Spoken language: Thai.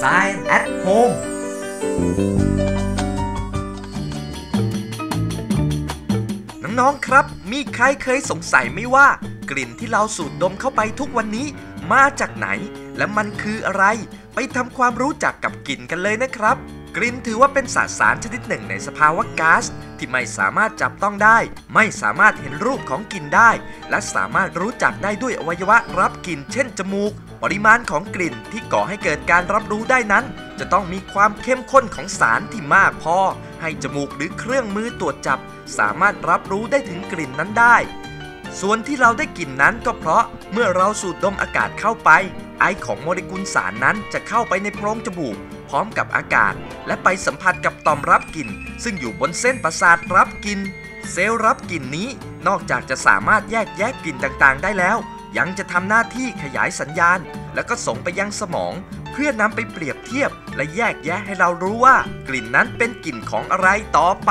Science at Home น้องๆครับ มีใครเคยสงสัยไหมว่า กลิ่นที่เราสูดดมเข้าไปทุกวันนี้ มาจากไหน และมันคืออะไร ไปทำความรู้จักกับกลิ่นกันเลยนะครับ กลิ่นถือว่าเป็นสสารชนิดหนึ่งในสภาวะก๊าซที่ไม่สามารถจับต้องได้ ไม่สามารถเห็นรูปของกลิ่นได้ และสามารถรู้จักได้ด้วยอวัยวะรับกลิ่นเช่นจมูก ปริมาณของกลิ่นที่ก่อให้เกิดการรับรู้ได้นั้น จะต้องมีความเข้มข้นของสารที่มากพอ ให้จมูกหรือเครื่องมือตรวจจับ สามารถรับรู้ได้ถึงกลิ่นนั้นได้ ส่วนที่เราได้กลิ่นนั้นก็เพราะเมื่อเราสูดดมอากาศเข้าไป ไอของโมเลกุลสารนั้นจะเข้าไปในโพรงจมูก พร้อมกับอากาศ และไปสัมผัสกับต่อมรับกลิ่น ซึ่งอยู่บนเส้นประสาทรับกลิ่นเซลล์รับกลิ่นนี้นอกจากจะสามารถแยกแยะกลิ่นต่างๆ ได้แล้ว ยังจะทำหน้าที่ขยายสัญญาณ แล้วก็ส่งไปยังสมอง เพื่อนำไปเปรียบเทียบ และแยกแยะให้เรารู้ว่ากลิ่นนั้นเป็นกลิ่นของอะไรต่อไป